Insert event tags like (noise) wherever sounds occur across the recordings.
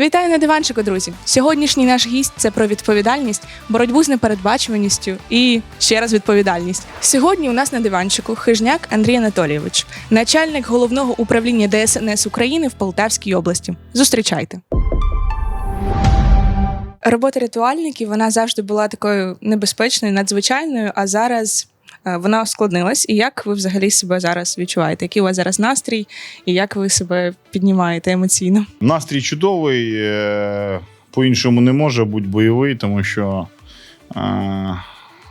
Вітаю на диванчику, друзі! Сьогоднішній наш гість це про відповідальність, боротьбу з непередбачуваністю і ще раз відповідальність. Сьогодні у нас на диванчику хижняк Андрій Анатолійович, начальник головного управління ДСНС України в Полтавській області. Зустрічайте. Робота рятувальників вона завжди була такою небезпечною, надзвичайною, а зараз вона ускладнилась. І як ви взагалі себе зараз відчуваєте? Який у вас зараз настрій, і як ви себе піднімаєте емоційно? Настрій чудовий, е, по-іншому не може бути бойовий, тому що е,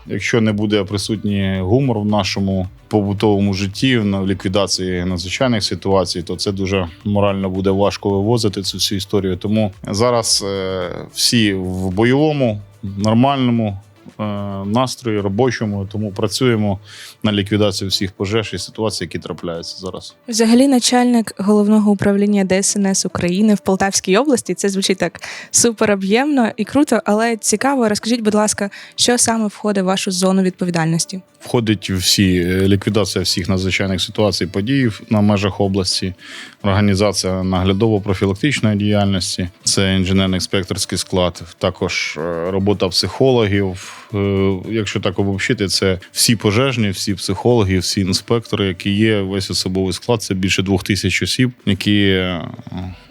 якщо не буде присутній гумор в нашому побутовому житті, в ліквідації надзвичайних ситуацій, то це дуже морально буде важко вивозити цю всю історію. Тому зараз е, всі в бойовому, нормальному. Е, Настрої робочому, тому працюємо на ліквідацію всіх пожеж і ситуацій, які трапляються зараз. Взагалі, начальник головного управління ДСНС України в Полтавській області. Це звучить так супер об'ємно і круто, але цікаво. Розкажіть, будь ласка, що саме входить в вашу зону відповідальності? Входить всі е, ліквідація всіх надзвичайних ситуацій, подій на межах області, організація наглядово-профілактичної діяльності, це інженерно-експекторський склад, також е, робота психологів. Е, Якщо так обобщити, це всі пожежні, всі психологи, всі інспектори, які є, весь особовий склад. Це більше двох тисяч осіб, які е,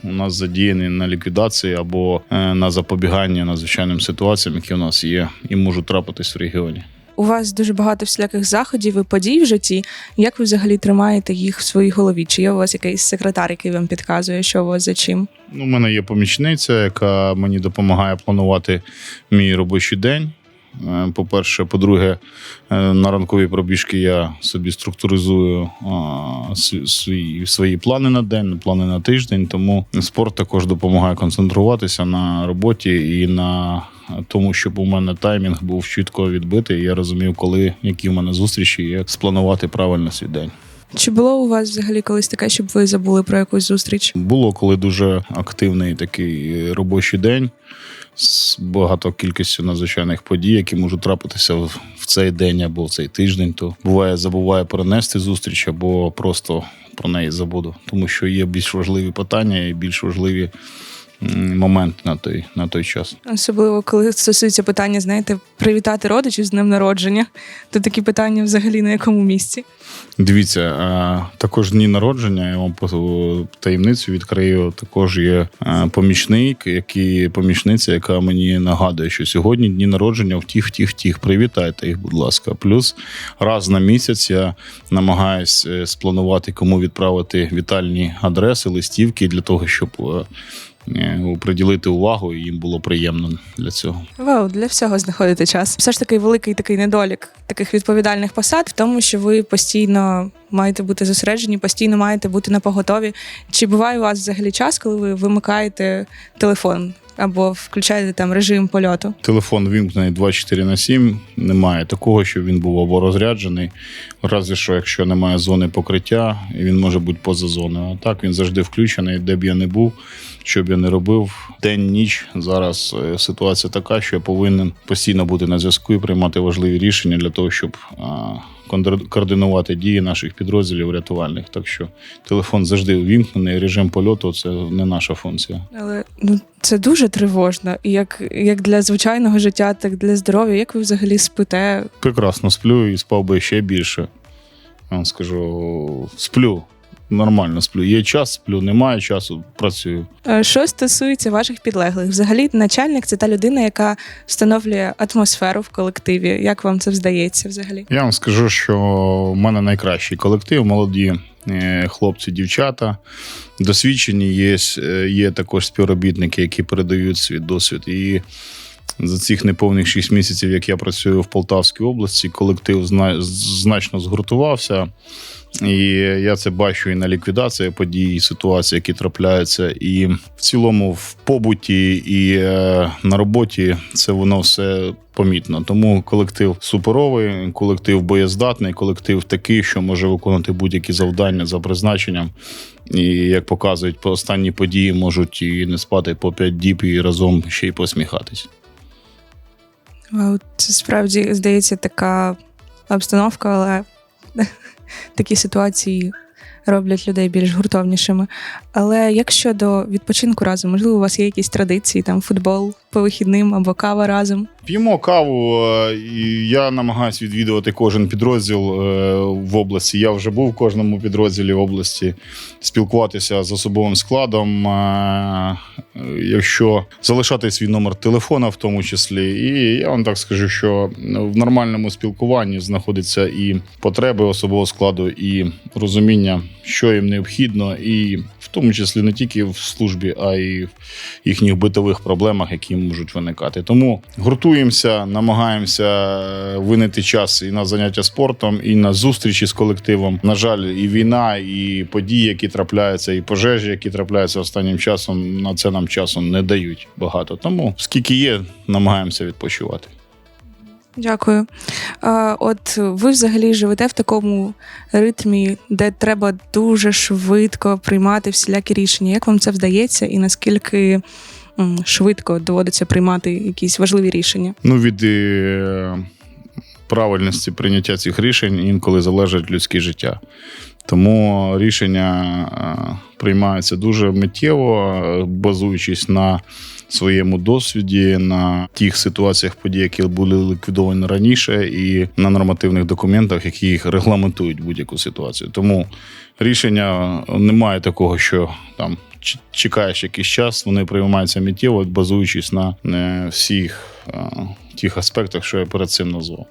у нас задіяні на ліквідації або на запобігання надзвичайним ситуаціям, які у нас є і можуть трапитись в регіоні. У вас дуже багато всіляких заходів і подій в житті. Як ви взагалі тримаєте їх в своїй голові? Чи є у вас якийсь секретар, який вам підказує, що у вас за чим? Ну, у мене є помічниця, яка мені допомагає планувати мій робочий день. Е, По-перше, по-друге, е, на ранкові пробіжки я собі структуризую свої, свої плани на день, плани на тиждень. Тому спорт також допомагає концентруватися на роботі і на тому, щоб у мене таймінг був чітко відбитий. Я розумів, коли які в мене зустрічі, і як спланувати правильно свій день. Чи було у вас взагалі колись таке, щоб ви забули про якусь зустріч? Було коли дуже активний такий робочий день з багато кількістю надзвичайних подій, які можуть трапитися в в цей день або в цей тиждень. То буває, забуває перенести зустріч або просто про неї забуду, тому що є більш важливі питання і більш важливі м, моменти на той, на той час. Особливо коли стосується питання, знаєте, привітати родичів з днем народження, то такі питання взагалі на якому місці? Дивіться, також дні народження, я вам таємницю відкрию. Також є помічник, який помічниця, яка мені нагадує, що сьогодні дні народження в тих, в тих, в тих. Привітайте їх, будь ласка. Плюс раз на місяць я намагаюсь е, спланувати, кому відправити вітальні адреси, листівки для того, щоб е, приділити увагу, і їм було приємно для цього. Вау, для всього знаходити час. Все ж таки великий такий недолік таких відповідальних посад в тому, що ви постійно маєте бути зосереджені, постійно маєте бути на поготові. Чи буває у вас взагалі час, коли ви вимикаєте телефон або включаєте там режим польоту? Телефон вімкнений 24 на 7. Немає такого, щоб він був або розряджений. Разве що, якщо немає зони покриття, він може бути поза зоною. А так він завжди включений, де б я не був, що б я не робив. День, ніч. Зараз е, ситуація така, що я повинен постійно бути на зв'язку і приймати важливі рішення для того, щоб координувати дії наших підрозділів рятувальних. Так що телефон завжди увімкнений. Режим польоту це не наша функція. Але ну це дуже тривожно. І як, як для звичайного життя, так і для здоров'я. Як ви взагалі спите? прекрасно сплю і спав би ще більше. Я вам скажу, сплю. Нормально сплю. Є час, сплю, немає часу, працюю. Е, Що стосується ваших підлеглих, взагалі начальник це та людина, яка встановлює атмосферу в колективі. Як вам це здається взагалі? Я вам скажу, що в мене найкращий колектив, молоді е, хлопці, дівчата, досвідчені. Є, е, є також співробітники, які передають свій досвід. І за цих неповних 6 місяців, як я працюю в Полтавській області, колектив значно згуртувався. І я це бачу і на ліквідації подій, і ситуацій, які трапляються, і в цілому в побуті і е, на роботі це воно все помітно. Тому колектив суперовий, колектив боєздатний, колектив такий, що може виконувати будь-які завдання за призначенням. І як показують по останні події, можуть і не спати по 5 діб і разом ще й посміхатись. Вау, це справді здається така обстановка, але такі ситуації роблять людей більш гуртовнішими. Але як щодо відпочинку разом, можливо, у вас є якісь традиції, там футбол по вихідним або кава разом? П'ємо каву, е, і я намагаюся відвідувати кожен підрозділ е, в області. Я вже був в кожному підрозділі в області, спілкуватися з особовим складом. е, Якщо залишати свій номер телефона, в тому числі, і я вам так скажу, що в нормальному спілкуванні знаходяться і потреби особового складу, і розуміння, що їм необхідно, і в тому числі не тільки в службі, а й в їхніх битових проблемах, які можуть виникати. Тому гуртуємося, намагаємося винайти час і на заняття спортом, і на зустрічі з колективом. На жаль, і війна, і події, які трапляються, і пожежі, які трапляються останнім часом, на це нам часу не дають багато. Тому скільки є, намагаємося відпочивати. Дякую. От ви взагалі живете в такому ритмі, де треба дуже швидко приймати всілякі рішення. Як вам це вдається, і наскільки швидко доводиться приймати якісь важливі рішення? Ну, від е, правильності прийняття цих рішень інколи залежить людське життя. Тому рішення е, приймаються дуже миттєво, е, базуючись на своєму досвіді, на тих ситуаціях подій, які були ліквідовані раніше, і на нормативних документах, які їх регламентують будь-яку ситуацію. Тому рішення немає такого, що там чекаєш якийсь час, вони приймаються миттєво, базуючись на е, всіх е, тих аспектах, що я перед цим назвав.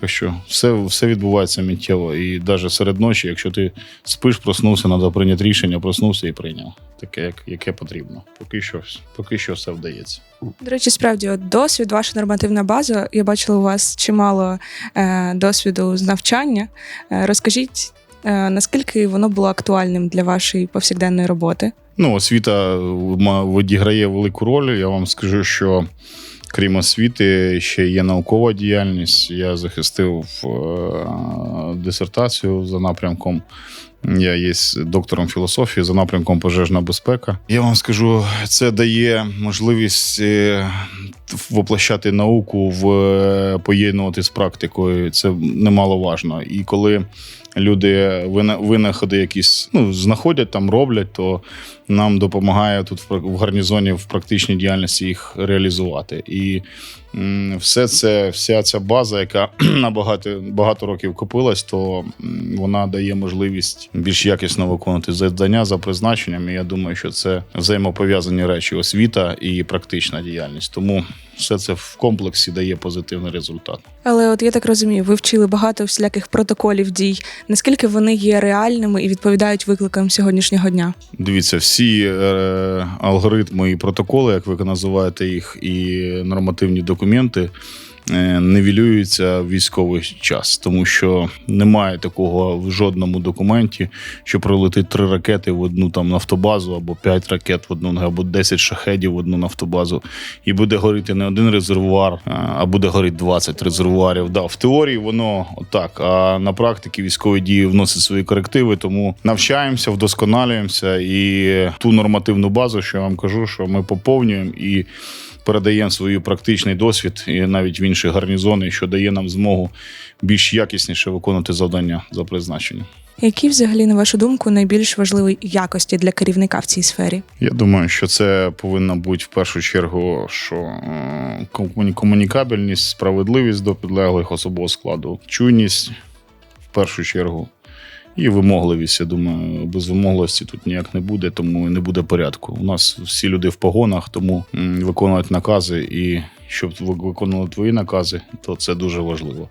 Так що все, все відбувається миттєво. І навіть серед ночі, якщо ти спиш, проснувся, треба прийняти рішення, проснувся і прийняв. Таке, як, яке потрібно. Поки що, поки що все вдається. До речі, справді, от досвід, ваша нормативна база. Я бачила у вас чимало е, досвіду з навчання. Е, розкажіть, е, наскільки воно було актуальним для вашої повсякденної роботи? Ну, освіта відіграє велику роль. Я вам скажу, що крім освіти, ще є наукова діяльність. Я захистив е, дисертацію за напрямком. Я є доктором філософії за напрямком пожежна безпека. Я вам скажу, це дає можливість е, воплощати науку в е, поєднувати з практикою. Це немаловажно. І коли люди вина- винаходи якісь ну, знаходять там, роблять, то нам допомагає тут в гарнізоні в практичній діяльності їх реалізувати. І все це, вся ця база, яка (clears throat) на багато, багато років копилась, то вона дає можливість більш якісно виконувати завдання за призначенням. І я думаю, що це взаємопов'язані речі: освіта і практична діяльність. Тому все це в комплексі дає позитивний результат. Але от я так розумію, ви вчили багато всіляких протоколів дій. Наскільки вони є реальними і відповідають викликам сьогоднішнього дня? Дивіться, всі е, алгоритми і протоколи, як ви називаєте їх, і нормативні документи. Е, військовий час, тому що немає такого в жодному документі, що прилетить три ракети в одну там нафтобазу, або п'ять ракет в одну, або 10 шахедів в одну нафтобазу, і буде горіти не один резервуар, а- буде горіти 20 резервуарів. Да, в теорії воно отак. А на практиці військові дії вносять свої корективи, тому навчаємося, вдосконалюємося і ту нормативну базу, що я вам кажу, що ми поповнюємо і передаємо свій практичний досвід і навіть в інші гарнізони, що дає нам змогу більш якісніше виконувати завдання за призначенням. Які взагалі, на вашу думку, найбільш важливі якості для керівника в цій сфері? Я думаю, що це повинно бути в першу чергу, що е, комунікабельність, справедливість до підлеглих особового складу, чуйність в першу чергу. І вимогливість. Я думаю, без вимогливості тут ніяк не буде, тому і не буде порядку. У нас всі люди в погонах, тому виконують накази, і щоб ви- виконували твої накази, то це дуже важливо.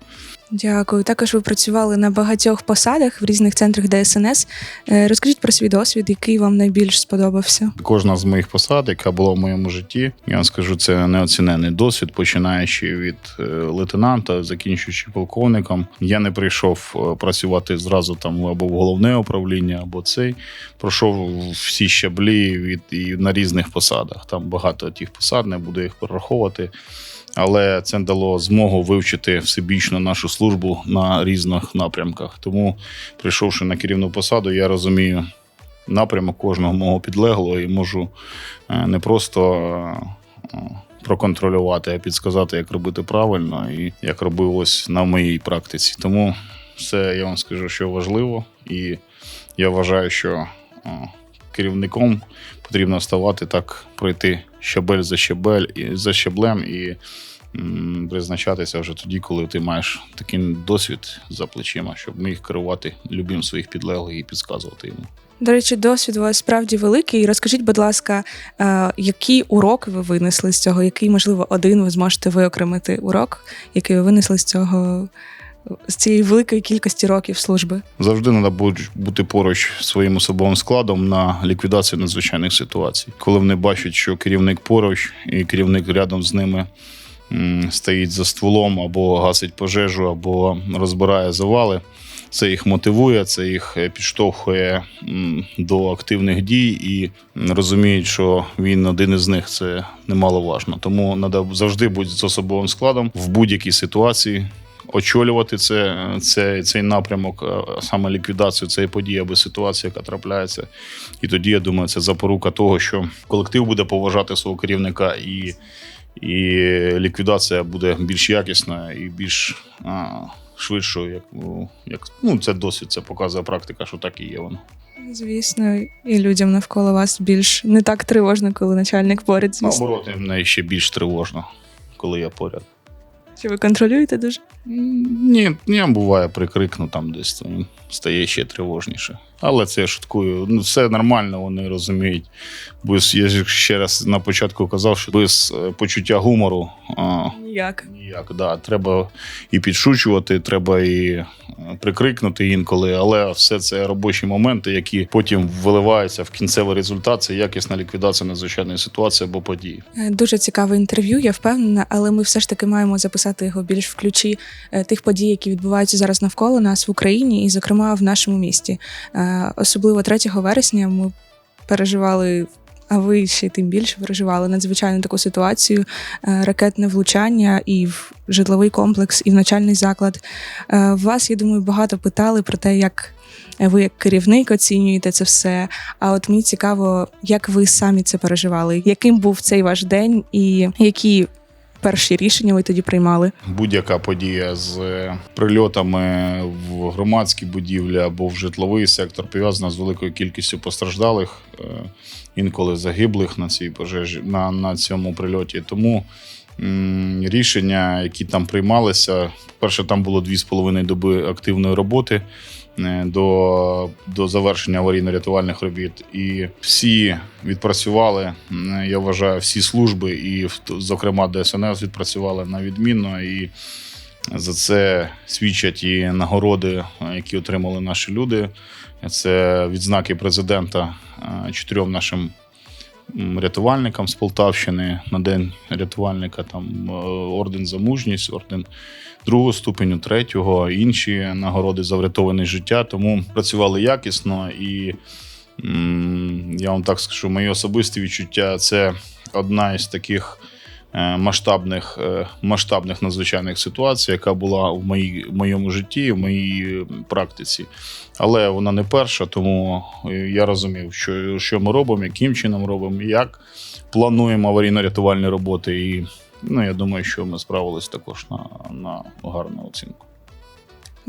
Дякую. Також ви працювали на багатьох посадах в різних центрах ДСНС. Е, Розкажіть про свій досвід, який вам найбільш сподобався. Кожна з моїх посад, яка була в моєму житті, я вам скажу, це неоцінений досвід, починаючи від е, лейтенанта, закінчуючи полковником. Я не прийшов е, працювати зразу там або в головне управління, або цей. Пройшов всі щаблі від і на різних посадах. Там багато тих посад, не буду їх перераховувати. Але це дало змогу вивчити всебічно нашу службу на різних напрямках. Тому, прийшовши на керівну посаду, я розумію напрямок кожного мого підлеглого і можу е, не просто е, е, проконтролювати, а підсказати, як робити правильно і як робилось на моїй практиці. Тому все я вам скажу, що важливо і я вважаю, що керівником потрібно ставати так, пройти щабель за щабель і за щаблем і м, призначатися вже тоді, коли ти маєш такий досвід за плечима, щоб міг керувати любим своїх підлеглих і підказувати йому. До речі, досвід у вас справді великий. Розкажіть, будь ласка, е, які уроки ви винесли з цього? Який, можливо, один ви зможете виокремити урок, який ви винесли з цього з цієї великої кількості років служби? Завжди треба бути поруч своїм особовим складом на ліквідацію надзвичайних ситуацій. Коли вони бачать, що керівник поруч і керівник рядом з ними стоїть за стволом або гасить пожежу, або розбирає завали. Це їх мотивує, це їх е, підштовхує до активних дій і розуміють, що він один із них це немаловажно. Тому треба завжди бути з особовим складом в будь-якій ситуації очолювати це, це, цей напрямок, саме ліквідацію цієї події або ситуації, яка трапляється. І тоді, я думаю, це запорука того, що колектив буде поважати свого керівника і, і ліквідація буде більш якісна і більш а, швидшою, як, як ну, це досвід, це показує практика, що так і є воно. Звісно, і людям навколо вас більш не так тривожно, коли начальник поряд. Звісно. Наоборот, мені ще більш тривожно, коли я поряд. Чи ви контролюєте дуже? Ні, ні, буває прикрикну там десь, то стає ще тривожніше. Але це я шуткую. Ну, все нормально, вони розуміють. Без, я ще раз на початку казав, що без е, почуття гумору а, Ніяк. ніяк. Да, треба і підшучувати, треба і е, прикрикнути інколи, але все це робочі моменти, які потім виливаються в кінцевий результат. Це якісна ліквідація надзвичайної ситуації або події. Е, Дуже цікаве інтерв'ю, я впевнена, але ми все ж таки маємо записати його більш в ключі тих подій, які відбуваються зараз навколо нас в Україні, і, зокрема, в нашому місті. Особливо 3 вересня ми переживали. А ви ще тим більше переживали надзвичайну таку ситуацію: е, ракетне влучання і в житловий комплекс, і в начальний заклад. Е, Вас, я думаю, багато питали про те, як ви як керівник оцінюєте це все. А от мені цікаво, як ви самі це переживали, яким був цей ваш день, і які перші рішення ви тоді приймали? будь-яка подія з прильотами в громадські будівлі або в житловий сектор пов'язана з великою кількістю постраждалих, е, інколи загиблих на цій пожежі на, на цьому прильоті. Тому рішення, які там приймалися, перше, там було дві з половиною доби активної роботи. Е, До, до завершення аварійно-рятувальних робіт, і всі відпрацювали. Я вважаю, всі служби, і зокрема ДСНС відпрацювали на відмінно. І за це свідчать і нагороди, е, які отримали наші люди. Це відзнаки президента е, чотирьом нашим рятувальникам з Полтавщини на день рятувальника. Там е, орден за мужність, орден другого ступеню, третього, інші нагороди за врятоване життя. Тому працювали якісно і. Я вам так скажу, мої особисті відчуття це одна із таких масштабних, е, масштабних надзвичайних ситуацій, яка була в моїй, в моєму житті, в моїй практиці. Але вона не перша, тому е, я розумів, що, що ми робимо, яким чином робимо, як плануємо аварійно-рятувальні роботи. І ну, я думаю, що ми справились також на, на гарну оцінку.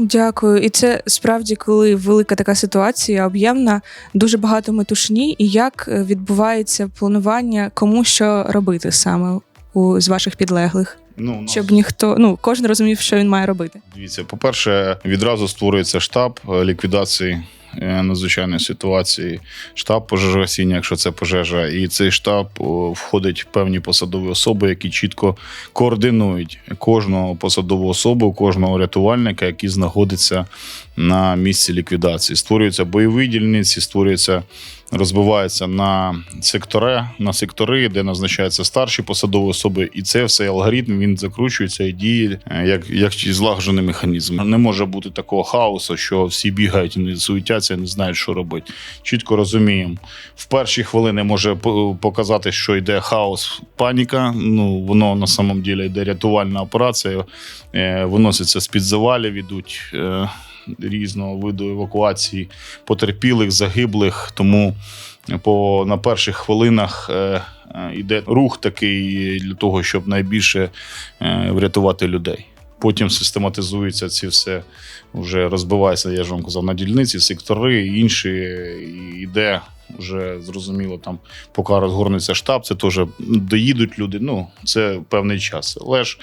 Дякую. І це справді, коли велика така ситуація, об'ємна, дуже багато метушні, і як е, відбувається планування, кому що робити саме у з ваших підлеглих, Ну, нас- щоб ніхто ну кожен розумів, що він має робити. Дивіться, по-перше, відразу створюється штаб ліквідації е, надзвичайної ситуації, штаб пожежогасіння, якщо це пожежа. І цей штаб входить певні посадові особи, які чітко координують кожну посадову особу, кожного рятувальника, який знаходиться на місці ліквідації. Створюються бойові дільниці, створюються. Розбиваються на сектори, на сектори, де назначаються старші посадові особи, і це все алгоритм він закручується і діє е, як, як злагоджений механізм. Не може бути такого хаосу, що всі бігають і не суетяться, не знають, що робити. Чітко розуміємо. В перші хвилини може показати, що йде хаос, паніка. Ну воно на самом ділі йде рятувальна операція, е, виносяться з під завалів, ідуть. Різного виду евакуації потерпілих, загиблих. Тому по на перших хвилинах е, е, йде рух такий для того, щоб найбільше е, врятувати людей. Потім систематизується ці все, вже розбивається, я ж вам казав, на дільниці, сектори, інші, йде вже зрозуміло, там, поки розгорнеться штаб, це теж доїдуть люди. Ну, це певний час. Але ж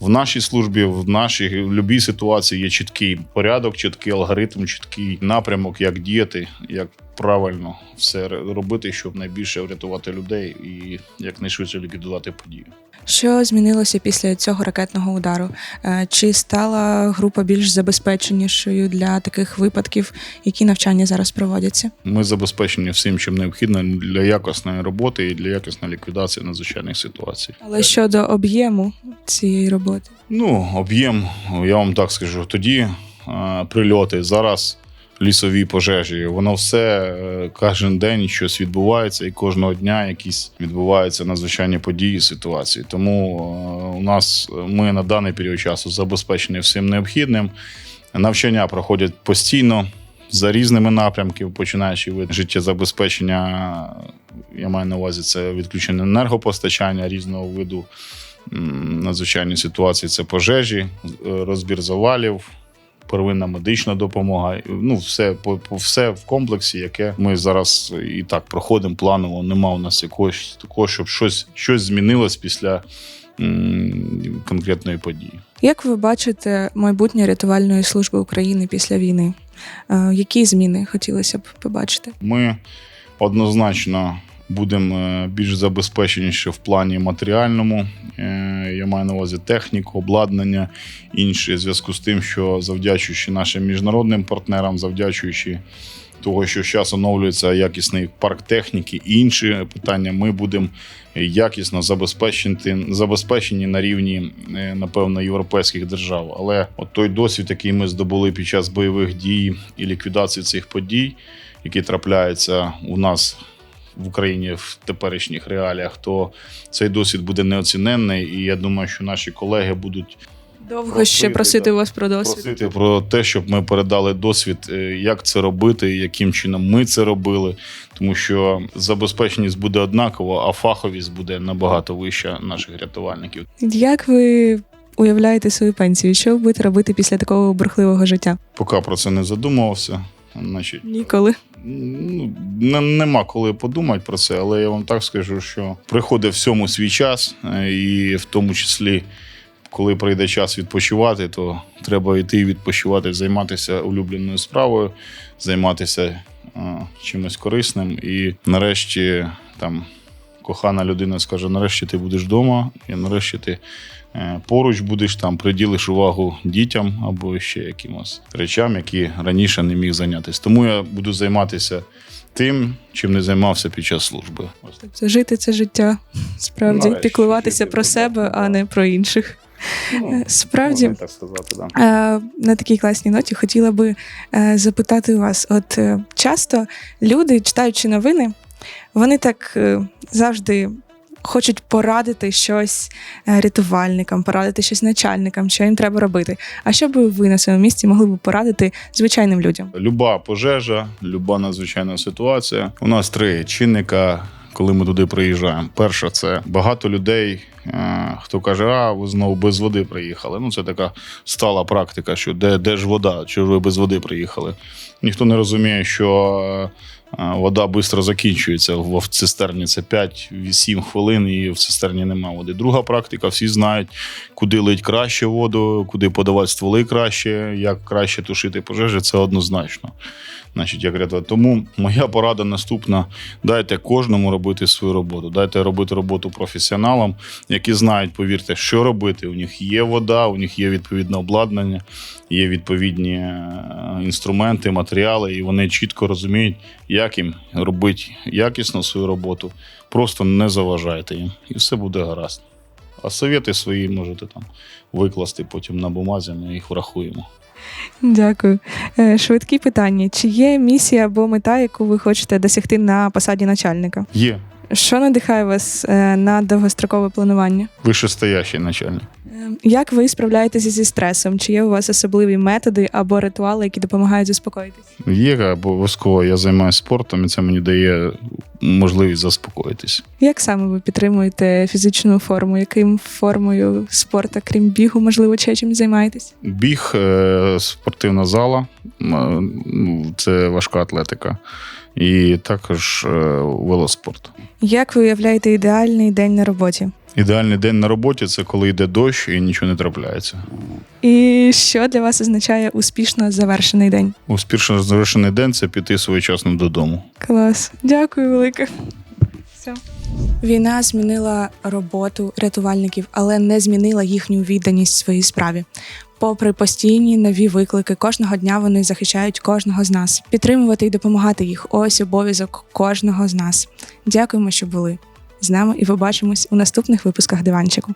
в нашій службі, в нашій в будь-якій ситуації є чіткий порядок, чіткий алгоритм, чіткий напрямок, як діяти, як правильно все робити, щоб найбільше врятувати людей і якнайшвидше ліквідувати подію. Що змінилося після цього ракетного удару? Е, Чи стала група більш забезпеченішою для таких випадків, які навчання зараз проводяться? Ми забезпечені всім, чим необхідно для якісної роботи і для якісної ліквідації надзвичайних ситуацій. Але щодо об'єму цієї роботи, Ну, об'єм, я вам так скажу, тоді е, прильоти, зараз лісові пожежі, воно все е, кожен день щось відбувається, і кожного дня якісь відбуваються надзвичайні події, ситуації. Тому е, у нас е, ми на даний період часу забезпечені всім необхідним. Навчання проходять постійно за різними напрямками, починаючи від життєзабезпечення, я маю на увазі це відключення енергопостачання різного виду м, надзвичайні ситуації це пожежі, розбір завалів, первинна медична допомога. Ну, все, по, по- все в комплексі, яке ми зараз і так проходимо планово. Нема у нас якогось такого, щоб щось, щось змінилось після м, конкретної події. як ви бачите майбутнє рятувальної служби України після війни? Е, Які зміни хотілося б побачити? Ми однозначно будемо е, більш забезпеченіші в плані матеріальному. Е, Я маю на увазі техніку, обладнання, інше в зв'язку з тим, що завдячуючи нашим міжнародним партнерам, завдячуючи того, що зараз оновлюється якісний парк техніки і інші питання, ми будемо якісно забезпечені, забезпечені на рівні, е, напевно, європейських держав. Але от той досвід, який ми здобули під час бойових дій і ліквідації цих подій, які трапляються у нас в Україні в теперішніх реаліях, то цей досвід буде неоціненний. І я думаю, що наші колеги будуть Довго Просити, ще просити так. вас про досвід. просити про те, щоб ми передали досвід, е, як це робити, яким чином ми це робили. Тому що забезпеченість буде однакова, а фаховість буде набагато вища наших рятувальників. Як ви уявляєте свою пенсію? Що будете робити після такого бурхливого життя? Поки про це не задумувався. Значить, Ніколи. ну, не, нема коли подумати про це, але я вам так скажу, що приходить всьому свій час, е, і в тому числі, коли прийде час відпочивати, то треба йти відпочивати, займатися улюбленою справою, займатися е, чимось корисним. І нарешті там кохана людина скаже: нарешті ти будеш вдома, і нарешті ти. Е, Поруч будеш там, приділиш увагу дітям або ще якимось речам, які раніше не міг зайнятися. Тому я буду займатися тим, чим не займався під час служби. Тобто жити це життя, справді Нарешті піклуватися про себе, а не про інших. Ну, Справді, так сказати, да. Е, На такій класній ноті хотіла би е, запитати вас: от е, часто люди, читаючи новини, вони так е, завжди хочуть порадити щось е, рятувальникам, порадити щось начальникам, що їм треба робити. А що би ви на своєму місці могли б порадити звичайним людям? Люба пожежа, люба надзвичайна ситуація. У нас три чинника. Коли ми туди приїжджаємо, перше, це багато людей, е, хто каже, а ви знову без води приїхали. Ну, це така стала практика, що де, де ж вода, чи ви без води приїхали. Ніхто не розуміє, що вода швидко закінчується в, цистерні. Це 5-7 хвилин, і в цистерні немає води. Друга практика, всі знають, куди лить краще воду, куди подавати стволи краще, як краще тушити пожежі, це однозначно. Значить, як рятувати. Тому моя порада наступна: дайте кожному робити свою роботу. Дайте робити роботу професіоналам, які знають, повірте, що робити. У них є вода, у них є відповідне обладнання, є відповідні е, інструменти, матеріали, і вони чітко розуміють, як їм робити якісно свою роботу. Просто не заважайте їм, і все буде гаразд. А совєти свої можете там викласти потім на бумазі, ми їх врахуємо. Дякую. Е, Швидкі питання: чи є місія або мета, яку ви хочете досягти на посаді начальника? Є Що надихає вас е, на довгострокове планування? Вищестоящий начальник. Е, Як ви справляєтеся зі стресом? Чи є у вас особливі методи або ритуали, які допомагають заспокоїтись? Є обов'язково, я займаюся спортом, і це мені дає можливість заспокоїтись. Як саме ви підтримуєте фізичну форму? Яким формою спорту, крім бігу, можливо, чи чим займаєтесь? Біг, е, спортивна зала, ну, це важка атлетика. І також е, велоспорт. Як ви уявляєте ідеальний день на роботі? Ідеальний день на роботі це коли йде дощ і нічого не трапляється. І що для вас означає успішно завершений день? Успішно завершений день це піти своєчасно додому. Клас, дякую велике. Все. Війна змінила роботу рятувальників, але не змінила їхню відданість своїй справі. Попри постійні нові виклики, кожного дня вони захищають кожного з нас. Підтримувати і допомагати їх ось обов'язок кожного з нас. Дякуємо, що були з нами, і побачимось у наступних випусках диванчику.